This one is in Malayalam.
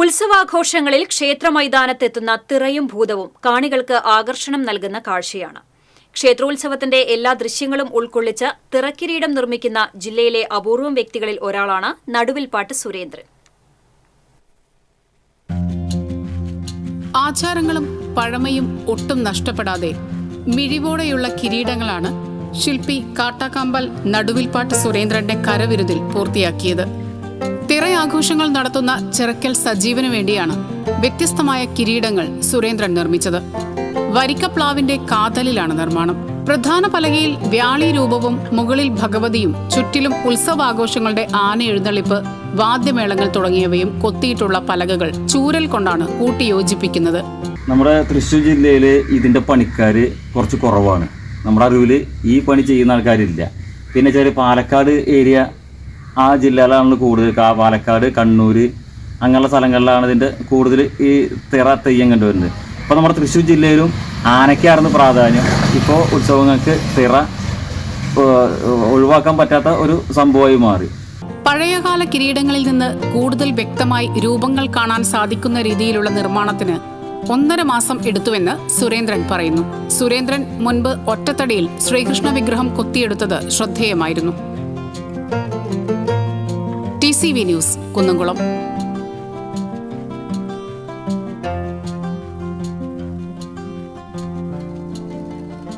ഉത്സവാഘോഷങ്ങളിൽ ക്ഷേത്രമൈതാനത്തെത്തുന്ന തിറയും ഭൂതവും കാണികൾക്ക് ആകർഷണം നൽകുന്ന കാഴ്ചയാണ്. ക്ഷേത്രോത്സവത്തിന്റെ എല്ലാ ദൃശ്യങ്ങളും ഉൾക്കൊള്ളിച്ച് തിറക്കിരീടം നിർമ്മിക്കുന്ന ജില്ലയിലെ അപൂർവം വ്യക്തികളിൽ ഒരാളാണ് നടുവിൽപാട്ട് സുരേന്ദ്രൻ. ആചാരങ്ങളും പഴമയും ഒട്ടും നഷ്ടപ്പെടാതെ മിഴിവോടെയുള്ള കിരീടങ്ങളാണ് ശില്പി കാട്ടാക്കാമ്പൽ നടുവിൽപാട്ട് സുരേന്ദ്രന്റെ കരവിരുതിൽ പൂർത്തിയാക്കിയത്. തിറയാഘോഷങ്ങൾ നടത്തുന്ന ചിറക്കൽ സജീവനു വേണ്ടിയാണ് വ്യത്യസ്തമായ കിരീടങ്ങൾ സുരേന്ദ്രൻ നിർമ്മിച്ചത്. വരിക്കപ്ലാവിന്റെ കാതലിലാണ് നിർമ്മാണം. പ്രധാന പലകയിൽ വ്യാളി രൂപവും മുകളിൽ ഭഗവതിയും ചുറ്റിലും ഉത്സവാഘോഷങ്ങളുടെ ആന എഴുന്നള്ളിപ്പ് വാദ്യമേളങ്ങൾ തുടങ്ങിയവയും കൊത്തിയിട്ടുള്ള പലകകൾ ചൂരൽ കൊണ്ടാണ് കൂട്ടിയോജിപ്പിക്കുന്നത്. നമ്മുടെ തൃശ്ശൂർ ജില്ലയിൽ ഇതിന്റെ പണിക്കാർ കുറച്ച് കുറവാണ്. നമ്മുടെ അറിവിൽ ഈ പണി ചെയ്യുന്ന ആൾക്കാരില്ല. പിന്നെ വെച്ചാൽ പാലക്കാട് ഏരിയ ആ ജില്ലയിലാണ് കൂടുതൽ പാലക്കാട് കണ്ണൂർ അങ്ങനെയുള്ള സ്ഥലങ്ങളിലാണ് ഇതിന്റെ കൂടുതൽ ഈ തിറ തെയ്യം കണ്ടുവരുന്നത്. ഇപ്പോൾ നമ്മുടെ തൃശ്ശൂർ ജില്ലയിലും ആനയ്ക്കായിരുന്നു പ്രാധാന്യം. ഇപ്പോൾ ഉത്സവങ്ങൾക്ക് തിറ ഒഴിവാക്കാൻ പറ്റാത്ത ഒരു സംഭവമായി മാറി. പഴയകാല കിരീടങ്ങളിൽ നിന്ന് കൂടുതൽ വ്യക്തമായി രൂപങ്ങൾ കാണാൻ സാധിക്കുന്ന രീതിയിലുള്ള നിർമ്മാണത്തിന് ഒന്നര മാസം എടുത്തുവെന്ന് സുരേന്ദ്രൻ പറയുന്നു. സുരേന്ദ്രൻ മുൻപ് ഒറ്റത്തടിയിൽ ശ്രീകൃഷ്ണ വിഗ്രഹം കൊത്തിയെടുത്തത് ശ്രദ്ധേയമായിരുന്നു. C V news Kunnamkulam